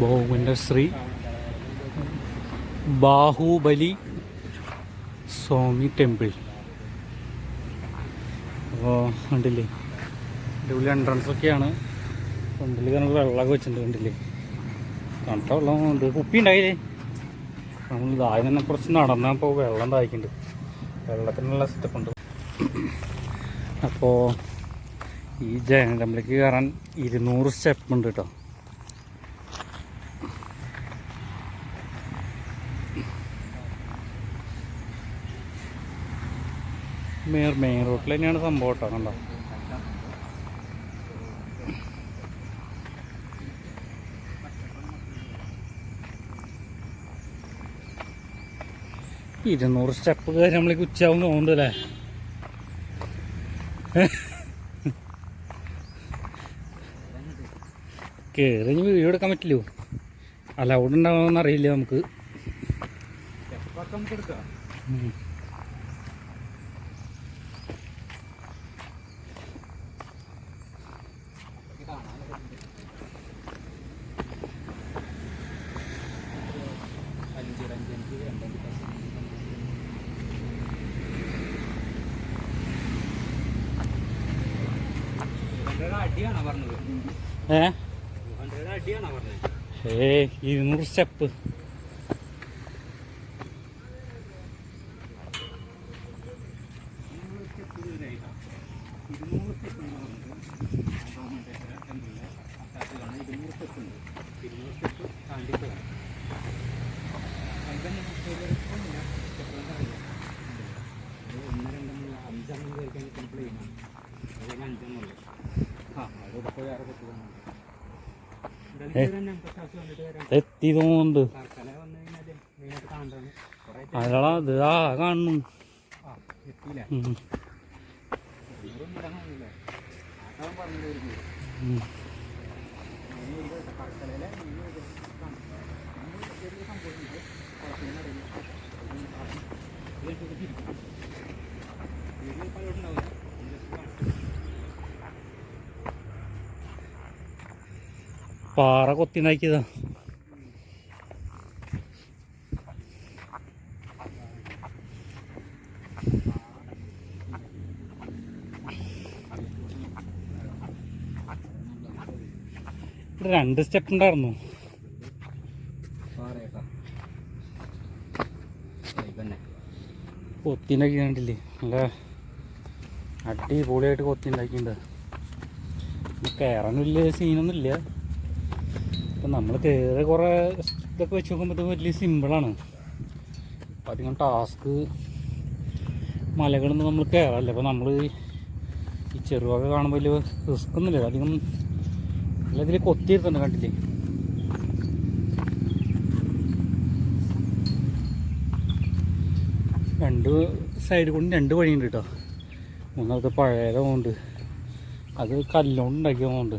ഭൗമന്റെ Shri Bahubali Swami temple. അപ്പോൾ കണ്ടില്ലേ? അടിപൊളി എൻട്രൻസ് ഒക്കെയാണ്. ഫ്രണ്ടിൽ കാരണം വെള്ളമൊക്കെ വെച്ചിട്ടുണ്ട് കണ്ടില്ലേ? കണ്ട വെള്ളം ഉണ്ട്. കുപ്പി ഉണ്ടായില്ലേ? നമ്മൾ ഇതായി തന്നെ കുറച്ച് നടന്നപ്പോൾ വെള്ളം തായിക്കുന്നുണ്ട് വെള്ളത്തിനുള്ള സെറ്റപ്പ് ഉണ്ട്. അപ്പോൾ ഈ ജയൻ ടെമ്പിളിലേക്ക് കയറാൻ ഇരുന്നൂറ് സ്റ്റെപ്പ് ഉണ്ട് കേട്ടോ. മെയിൻ മെയിൻ റോട്ടിൽ തന്നെയാണ് സംഭവം കേട്ടോ കണ്ടോ? ഇരുന്നൂറ് സ്റ്റെപ്പ് കയറി നമ്മളേക്ക് ഉച്ചയാവും തോന്നുന്നുണ്ടല്ലേ കയറി വീഡിയോ എടുക്കാൻ പറ്റില്ലോ അലൗഡ് ഉണ്ടാവുമെന്ന് അറിയില്ല നമുക്ക്. ഉം. അടിയാണോ പറഞ്ഞത് ഏ? ഹൺഡ്രഡ് അടിയാണോ സ്റ്റെപ്പ് ഏ ഇരുന്നൂറ് സ്റ്റെപ്പ്. എത്തി തോന്നുന്നുണ്ട് അതാ ഇത് ആ കാണുന്നു. ഉം. പാറ കൊത്തിണ്ടാക്കിയതാ. ഇവിടെ രണ്ട് സ്റ്റെപ്പ് ഉണ്ടായിരുന്നു. കൊത്തിണ്ടാക്കി കണ്ടില്ലേ? നല്ല അടിപൊളിയായിട്ട് കൊത്തിണ്ടാക്കിയിട്ടുണ്ട്. കയറാൻ വലിയ സീനൊന്നുമില്ല ഇപ്പം നമ്മൾ കയറി കുറേ ഇതൊക്കെ വെച്ച് നോക്കുമ്പോൾ ഇത് വലിയ സിമ്പിളാണ് അപ്പം അധികം ടാസ്ക് മലകളൊന്നും നമ്മൾ കയറാറില്ല അപ്പോൾ നമ്മൾ ഈ ചെറുവക കാണുമ്പോൾ വലിയ റിസ്ക് ഒന്നുമില്ല. അധികം നല്ല ഇതിൽ കൊത്തിയിരുത്തുണ്ട് കണ്ടില്ലേ? രണ്ട് സൈഡ് കൊണ്ട് രണ്ട് വഴിയുണ്ട് കേട്ടോ. മൂന്നാമത്തെ പഴയതുകൊണ്ട്. അത് കല്ലുകൊണ്ട് ഉണ്ടാക്കിയതുകൊണ്ട്.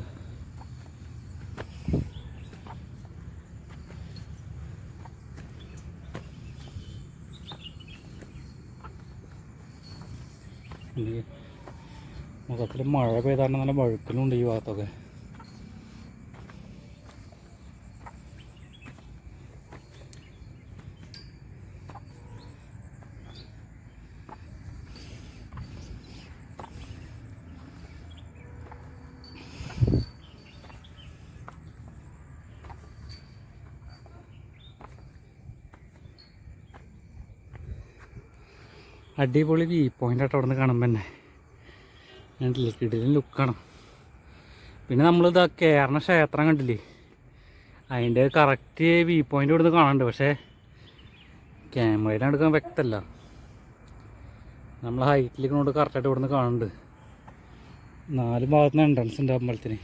മൊത്തത്തിൽ മഴ പെയ്താണ്ട് നല്ല വഴുക്കലുണ്ട് ഈ ഭാഗത്തൊക്കെ. അടിപൊളി വ്യൂ പോയിന്റ് ആയിട്ട് അവിടെ നിന്ന് കാണുമ്പോൾ തന്നെ കണ്ടില്ലേ? കിടിലും ലുക്കാണ് പിന്നെ നമ്മളിതാ കയറണ ക്ഷേത്രം കണ്ടില്ലേ? അതിന്റെ കറക്റ്റ് വ്യൂ പോയിന്റ് ഇവിടുന്ന് കാണാനുണ്ട്. പക്ഷേ ക്യാമറയിൽ എടുക്കാൻ വ്യക്തമല്ല നമ്മൾ ഹൈറ്റിലേക്ക് കൊണ്ട് കറക്റ്റായിട്ട് ഇവിടുന്ന് കാണുന്നുണ്ട് നാല് ഭാഗത്തുനിന്ന് എൻട്രൻസ് ഉണ്ട് അമ്പലത്തിന്.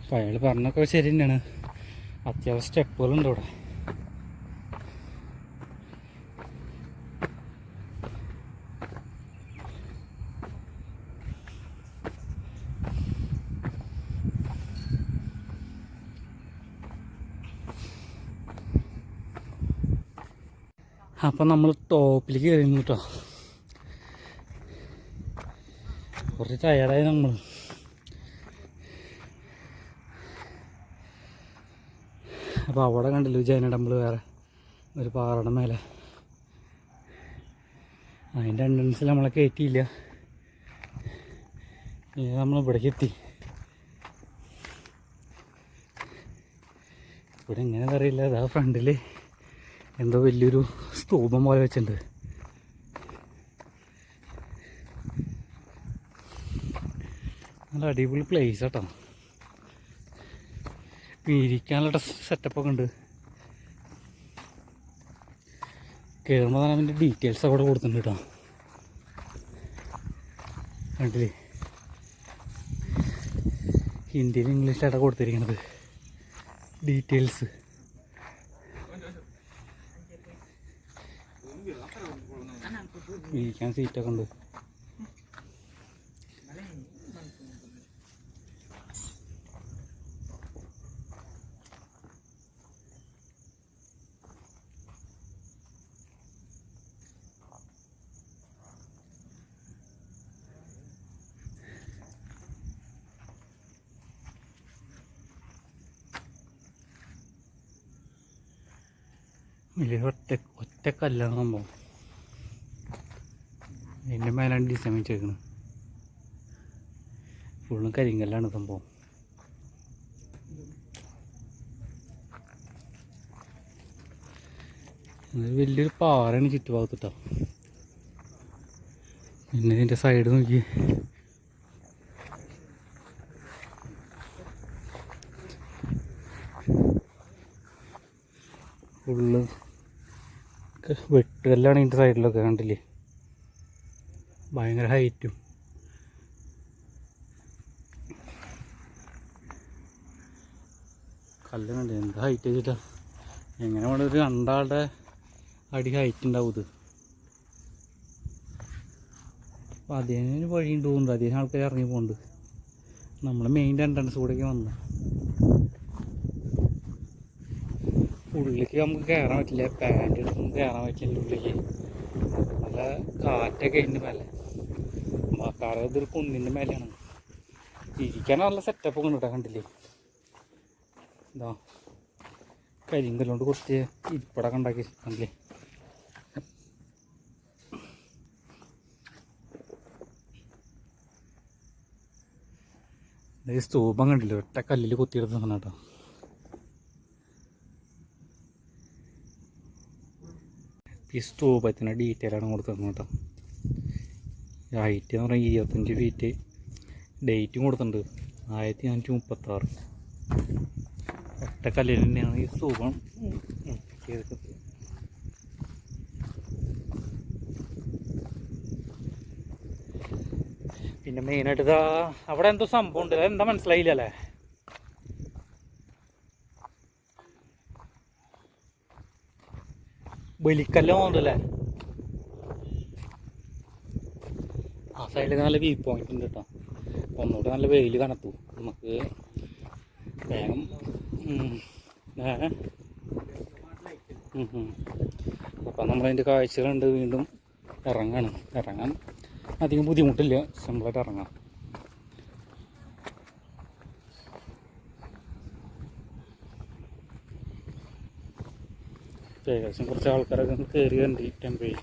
അപ്പം അയാൾ പറഞ്ഞൊക്കെ ശരി തന്നെയാണ്. അത്യാവശ്യം സ്റ്റെപ്പുകളുണ്ട് ഇവിടെ. അപ്പം നമ്മൾ ടോപ്പിലേക്ക് കയറി കേട്ടോ കുറച്ച് ടയർഡായി നമ്മൾ അപ്പോൾ അവിടെ കണ്ടില്ല ജൈന ഡമ്പിൾ വേറെ ഒരു പാറയുടെ മേലെ. അതിന്റെ എൻട്രൻസിൽ നമ്മളെ കയറ്റിയില്ല നമ്മൾ ഇവിടേക്ക് എത്തി. ഇവിടെ എങ്ങനെ അറിയില്ല. അതാ ഫ്രണ്ടിൽ എന്തോ വലിയൊരു സ്തൂപം പോലെ വെച്ചിട്ടുണ്ട്. നല്ല അടിപൊളി പ്ലേസ് കേട്ടോ ഇരിക്കാനുള്ള സെറ്റപ്പൊക്കെ ഉണ്ട്. കയറുമ്പോൾ തന്നെ അതിന്റെ ഡീറ്റെയിൽസ് അവിടെ കൊടുത്തിട്ടുണ്ട് കേട്ടോ. കണ്ടില്ലേ? ഹിന്ദിയിലും ഇംഗ്ലീഷിലായിട്ടാണ് കൊടുത്തിരിക്കുന്നത് ഡീറ്റെയിൽസ് ഇരിക്കാൻ സീറ്റൊക്കെ ഉണ്ട്. വലിയ ഒറ്റ ഒറ്റ കല്ലാണ് സംഭവം. അതിന്റെ മേലാണ് ഡിസൈൻ വെച്ചേക്കുന്നത് ഫുള്ളും കരിങ്കല്ലാണ് സംഭവം. വലിയൊരു പാറയാണ് ചുറ്റുഭാഗത്തിട്ടോ. പിന്നെ ഇതിന്റെ സൈഡ് നോക്കി. ഫുള്ള് വെട്ടുകല്ലാണ് ഇതിന്റെ സൈഡിലൊക്കെ കണ്ടില്ലേ? ഭയങ്കര ഹൈറ്റും. കല്ലുണ്ട് എന്ത് ഹൈറ്റ് വെച്ചിട്ടാ? എങ്ങനെ വേണം ഒരു രണ്ടാളുടെ അടി ഹൈറ്റ് ഉണ്ടാവും ഇത്. അപ്പോൾ അതിന് വഴിയുണ്ട് തോന്നുന്നു അതിന് ആൾക്കാർ ഇറങ്ങി പോകുന്നുണ്ട് നമ്മൾ മെയിൻ രണ്ടെണ്ണസ് കൂടെയൊക്കെ വന്നു. ഉള്ളിലേക്ക് നമുക്ക് കയറാൻ പറ്റില്ല. പാന്റ് എടുത്തൊന്നും കയറാൻ പറ്റില്ല. ഉള്ളിലേക്ക്. നല്ല കാറ്റൊക്കെ അതിന്റെ മേലെ. കാരണം ഇതൊരു കുന്നിന്റെ മേലെയാണ്. ഇരിക്കാൻ നല്ല സെറ്റപ്പ് ഒക്കെ കണ്ടില്ലേ? ഇതാ കരിങ്കല്ലോണ്ട് കുറച്ച് ഇരിപ്പടൊക്കെ ഉണ്ടാക്കി കണ്ടില്ലേ? ഈ സ്തൂപം കണ്ടില്ലേ? ഒറ്റ കല്ലിൽ കുത്തിയെടുത്ത് നിൽക്കണം കേട്ടോ. ഈ സ്തൂപത്തിന് ഡീറ്റെയിൽ ആണ് കൊടുത്തിരുന്നത് കേട്ടോ. ഹൈറ്റ് എന്ന് പറഞ്ഞാൽ ഇരുപത്തഞ്ച് ഫീറ്റ് ഡേറ്റും കൊടുത്തിട്ടുണ്ട്. ആയിരത്തി അഞ്ഞൂറ്റി മുപ്പത്താറ്. ഒറ്റ കല്ലിൽ തന്നെയാണ് ഈ സ്തൂപം ചെയ്തിട്ട് പിന്നെ മെയിനായിട്ട് ഇതാ അവിടെ എന്തോ സംഭവം ഉണ്ട്. എന്താ മനസ്സിലായില്ല അല്ലേ? ബലിക്കല്ലോ തോന്നുന്നല്ലേ ആ സൈഡിൽ നല്ല വ്യൂ പോയിന്റ് ഉണ്ട് കേട്ടോ ഒന്നുകൂടെ നല്ല വെയിൽ കണത്തു നമുക്ക് വേഗം. അപ്പം നമ്മളതിന്റെ കാഴ്ചകളുണ്ട് വീണ്ടും ഇറങ്ങാണ്. ഇറങ്ങാൻ അധികം ബുദ്ധിമുട്ടില്ല. സിമ്പിളായിട്ട് ഇറങ്ങാം. ഏകദേശം കുറച്ച് ആൾക്കാരൊക്കെ കയറി കണ്ട് ടെമ്പയിൽ